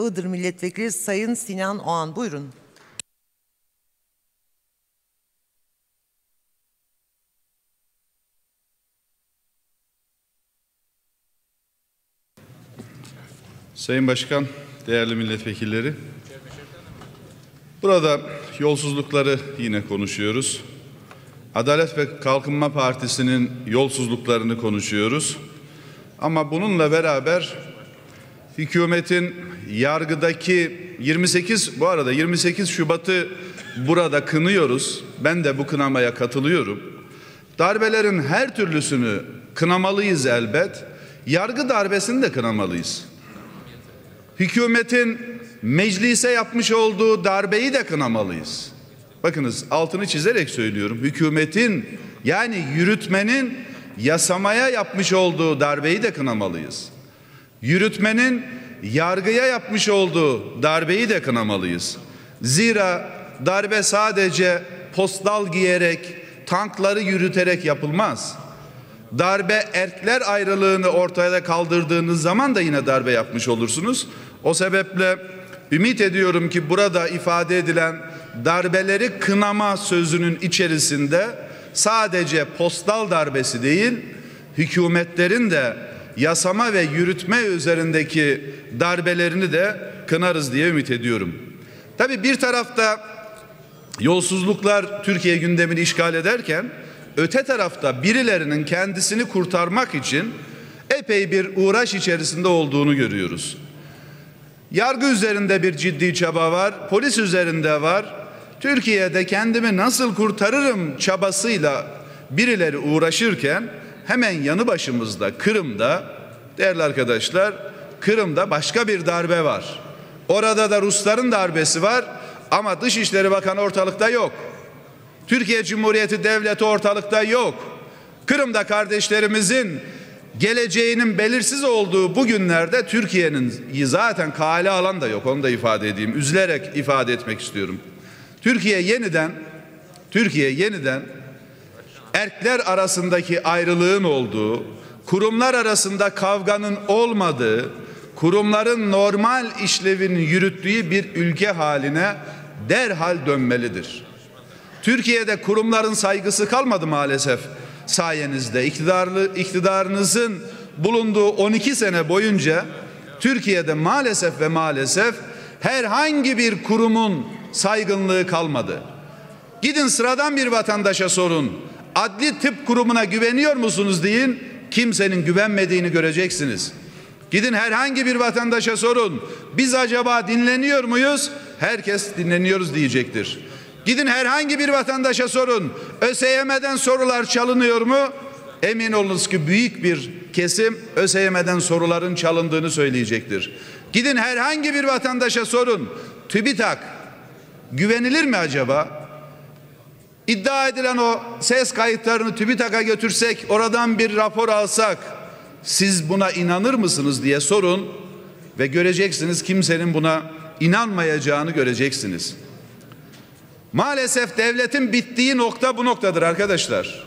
Iğdır Milletvekili Sayın Sinan Oğan buyurun. Sayın Başkan, değerli milletvekilleri. Burada yolsuzlukları yine konuşuyoruz. Adalet ve Kalkınma Partisi'nin yolsuzluklarını konuşuyoruz. Ama bununla beraber hükümetin yargıdaki 28 bu arada 28 Şubat'ı burada kınıyoruz. Ben de bu kınamaya katılıyorum. Darbelerin her türlüsünü kınamalıyız elbet. Yargı darbesini de kınamalıyız. Hükümetin meclise yapmış olduğu darbeyi de kınamalıyız. Bakınız altını çizerek söylüyorum. Hükümetin yani yürütmenin yasamaya yapmış olduğu darbeyi de kınamalıyız. Yürütmenin yargıya yapmış olduğu darbeyi de kınamalıyız. Zira darbe sadece postal giyerek, tankları yürüterek yapılmaz. Darbe erkler ayrılığını ortaya kaldırdığınız zaman da yine darbe yapmış olursunuz. O sebeple ümit ediyorum ki burada ifade edilen darbeleri kınama sözünün içerisinde sadece postal darbesi değil, hükümetlerin de yasama ve yürütme üzerindeki darbelerini de kınarız diye ümit ediyorum. Tabi bir tarafta yolsuzluklar Türkiye gündemini işgal ederken öte tarafta birilerinin kendisini kurtarmak için epey bir uğraş içerisinde olduğunu görüyoruz. Yargı üzerinde bir ciddi çaba var, polis üzerinde var. Türkiye'de kendimi nasıl kurtarırım çabasıyla birileri uğraşırken hemen yanı başımızda Kırım'da değerli arkadaşlar Kırım'da başka bir darbe var. Orada da Rusların darbesi var ama Dışişleri Bakanı ortalıkta yok. Türkiye Cumhuriyeti Devleti ortalıkta yok. Kırım'da kardeşlerimizin geleceğinin belirsiz olduğu bu günlerde Türkiye'nin zaten kale alan da yok. Onu da ifade edeyim. Üzülerek ifade etmek istiyorum. Türkiye yeniden Türkiye yeniden erkler arasındaki ayrılığın olduğu, kurumlar arasında kavganın olmadığı, kurumların normal işlevini yürüttüğü bir ülke haline derhal dönmelidir. Türkiye'de kurumların saygısı kalmadı maalesef sayenizde. İktidarlı, iktidarınızın bulunduğu 12 sene boyunca Türkiye'de maalesef ve maalesef herhangi bir kurumun saygınlığı kalmadı. Gidin sıradan bir vatandaşa sorun. Adli tıp kurumuna güveniyor musunuz deyin. Kimsenin güvenmediğini göreceksiniz. Gidin herhangi bir vatandaşa sorun. Biz acaba dinleniyor muyuz? Herkes dinleniyoruz diyecektir. Gidin herhangi bir vatandaşa sorun. ÖSYM'den sorular çalınıyor mu? Emin olunuz ki büyük bir kesim ÖSYM'den soruların çalındığını söyleyecektir. Gidin herhangi bir vatandaşa sorun. TÜBİTAK güvenilir mi acaba? İddia edilen o ses kayıtlarını TÜBİTAK'a götürsek, oradan bir rapor alsak, siz buna inanır mısınız diye sorun ve göreceksiniz kimsenin buna inanmayacağını göreceksiniz. Maalesef devletin bittiği nokta bu noktadır arkadaşlar.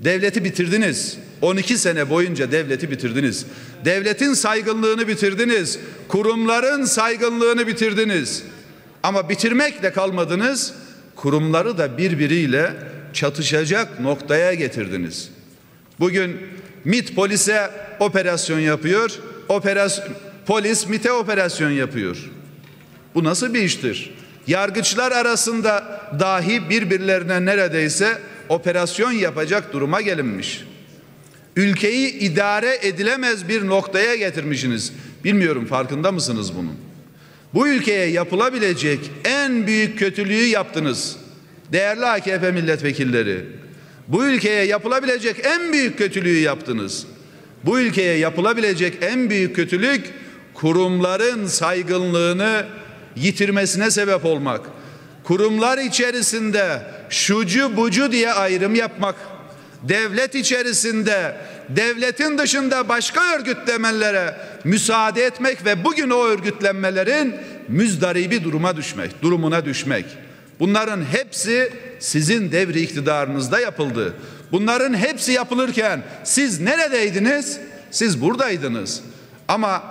Devleti bitirdiniz. 12 sene boyunca devleti bitirdiniz. Devletin saygınlığını bitirdiniz. Kurumların saygınlığını bitirdiniz. Ama bitirmekle kalmadınız. Kurumları da birbiriyle çatışacak noktaya getirdiniz. Bugün MIT polise operasyon yapıyor. Operasyon, polis MIT'e operasyon yapıyor. Bu nasıl bir iştir? Yargıçlar arasında dahi birbirlerine neredeyse operasyon yapacak duruma gelinmiş. Ülkeyi idare edilemez bir noktaya getirmişsiniz. Bilmiyorum farkında mısınız bunun? Bu ülkeye yapılabilecek en büyük kötülüğü yaptınız. Değerli AKP milletvekilleri. Bu ülkeye yapılabilecek en büyük kötülüğü yaptınız. Bu ülkeye yapılabilecek en büyük kötülük kurumların saygınlığını yitirmesine sebep olmak. Kurumlar içerisinde şucu bucu diye ayrım yapmak. Devlet içerisinde devletin dışında başka örgütlemelere müsaade etmek ve bugün o örgütlenmelerin müzdaribi duruma düşmek, durumuna düşmek. Bunların hepsi sizin devri iktidarınızda yapıldı. Bunların hepsi yapılırken siz neredeydiniz? Siz buradaydınız. Ama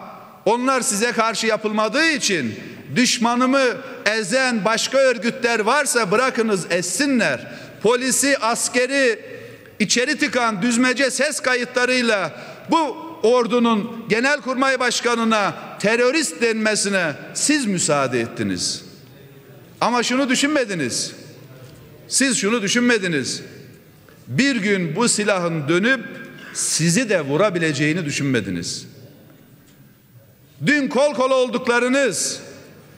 onlar size karşı yapılmadığı için düşmanımı ezen başka örgütler varsa bırakınız essinler. Polisi, askeri içeri tıkan düzmece ses kayıtlarıyla bu ordunun genelkurmay başkanına terörist denmesine siz müsaade ettiniz. Ama şunu düşünmediniz. Siz şunu düşünmediniz. Bir gün bu silahın dönüp sizi de vurabileceğini düşünmediniz. Dün kol kola olduklarınız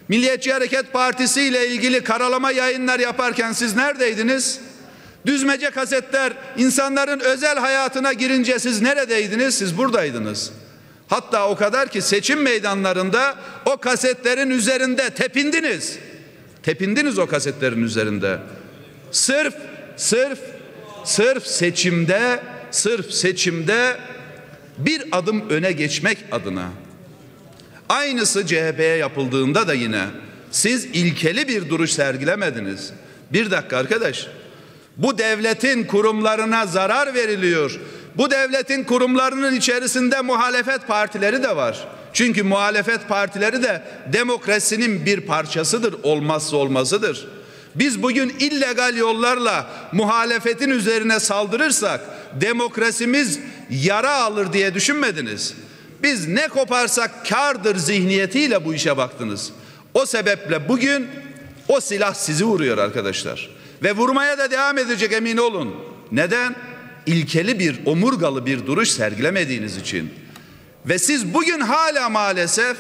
Milliyetçi Hareket Partisi ile ilgili karalama yayınlar yaparken siz neredeydiniz? Düzmece kasetler insanların özel hayatına girince siz neredeydiniz? Siz buradaydınız. Hatta o kadar ki seçim meydanlarında o kasetlerin üzerinde tepindiniz. Tepindiniz o kasetlerin üzerinde. Sırf, sırf, sırf seçimde, sırf seçimde bir adım öne geçmek adına. Aynısı CHP'ye yapıldığında da yine siz ilkeli bir duruş sergilemediniz. Bir dakika arkadaş. Bu devletin kurumlarına zarar veriliyor. Bu devletin kurumlarının içerisinde muhalefet partileri de var. Çünkü muhalefet partileri de demokrasinin bir parçasıdır, olmazsa olmazıdır. Biz bugün illegal yollarla muhalefetin üzerine saldırırsak demokrasimiz yara alır diye düşünmediniz. Biz ne koparsak kardır zihniyetiyle bu işe baktınız. O sebeple bugün o silah sizi vuruyor arkadaşlar. Ve vurmaya da devam edecek emin olun. Neden? İlkeli bir, omurgalı bir duruş sergilemediğiniz için. Ve siz bugün hala maalesef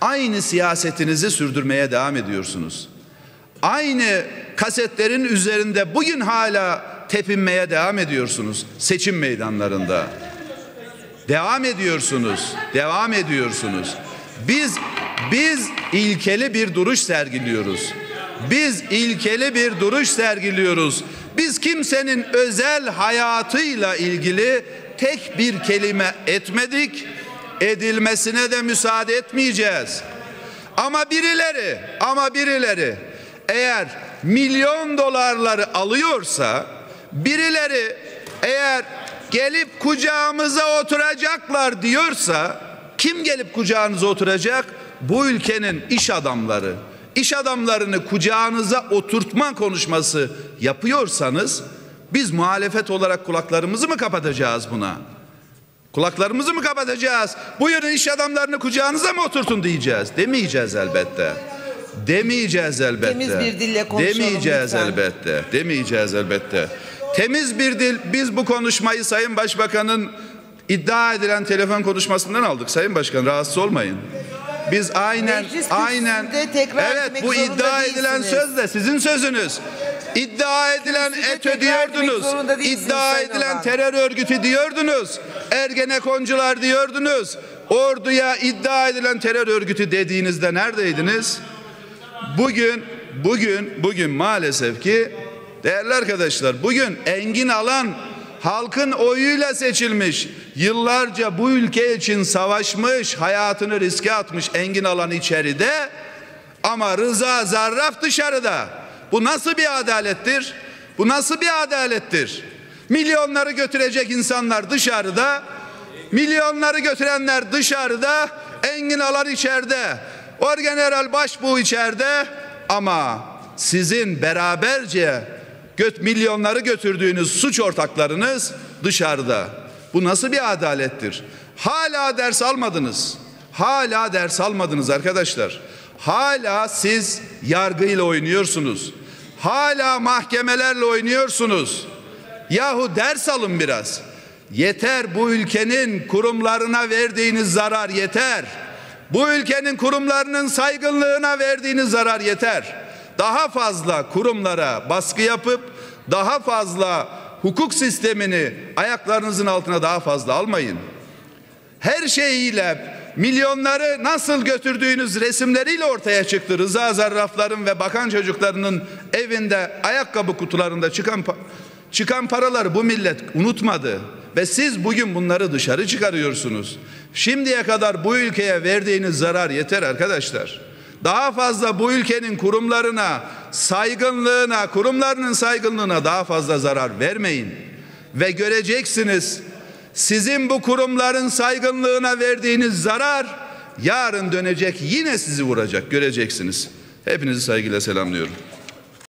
aynı siyasetinizi sürdürmeye devam ediyorsunuz. Aynı kasetlerin üzerinde bugün hala tepinmeye devam ediyorsunuz seçim meydanlarında. Devam ediyorsunuz. Devam ediyorsunuz. Biz biz ilkeli bir duruş sergiliyoruz. Biz ilkeli bir duruş sergiliyoruz. Biz kimsenin özel hayatıyla ilgili tek bir kelime etmedik. Edilmesine de müsaade etmeyeceğiz. Ama birileri, ama birileri eğer milyon dolarları alıyorsa, birileri eğer gelip kucağımıza oturacaklar diyorsa kim gelip kucağınıza oturacak? Bu ülkenin iş adamları. İş adamlarını kucağınıza oturtma konuşması yapıyorsanız biz muhalefet olarak kulaklarımızı mı kapatacağız buna? Kulaklarımızı mı kapatacağız? Buyurun iş adamlarını kucağınıza mı oturtun diyeceğiz. Demeyeceğiz elbette. Demeyeceğiz elbette. Temiz bir dille konuşalım Demeyeceğiz lütfen. elbette. Demeyeceğiz elbette. Temiz bir dil. Biz bu konuşmayı Sayın Başbakan'ın iddia edilen telefon konuşmasından aldık. Sayın Başkan rahatsız olmayın. Biz aynen aynen evet bu iddia edilen söz de sizin sözünüz. İddia edilen zorunda değilsiniz İddia edilen terör örgütü diyordunuz. Ergenekoncular diyordunuz. Orduya iddia edilen terör örgütü dediğinizde neredeydiniz? Bugün bugün bugün maalesef ki değerli arkadaşlar bugün Engin Alan halkın oyuyla seçilmiş. Yıllarca bu ülke için savaşmış, hayatını riske atmış Engin Alan içeride ama Rıza Zarraf dışarıda. Bu nasıl bir adalettir? Bu nasıl bir adalettir? Milyonları götürecek insanlar dışarıda, milyonları götürenler dışarıda, Engin Alan içeride, Orgeneral Başbuğ içeride ama sizin beraberce göt milyonları götürdüğünüz suç ortaklarınız dışarıda. Bu nasıl bir adalettir? Hala ders almadınız. Hala ders almadınız arkadaşlar. Hala siz yargıyla oynuyorsunuz. Hala mahkemelerle oynuyorsunuz. Yahu ders alın biraz. Yeter bu ülkenin kurumlarına verdiğiniz zarar yeter. Bu ülkenin kurumlarının saygınlığına verdiğiniz zarar yeter. Daha fazla kurumlara baskı yapıp daha fazla hukuk sistemini ayaklarınızın altına daha fazla almayın. Her şeyiyle milyonları nasıl götürdüğünüz resimleriyle ortaya çıktı. Rıza Zarrafların ve bakan çocuklarının evinde ayakkabı kutularında çıkan çıkan paraları bu millet unutmadı ve siz bugün bunları dışarı çıkarıyorsunuz. Şimdiye kadar bu ülkeye verdiğiniz zarar yeter arkadaşlar. Daha fazla bu ülkenin kurumlarına, saygınlığına, kurumlarının saygınlığına daha fazla zarar vermeyin. Ve göreceksiniz sizin bu kurumların saygınlığına verdiğiniz zarar yarın dönecek yine sizi vuracak göreceksiniz. Hepinizi saygıyla selamlıyorum.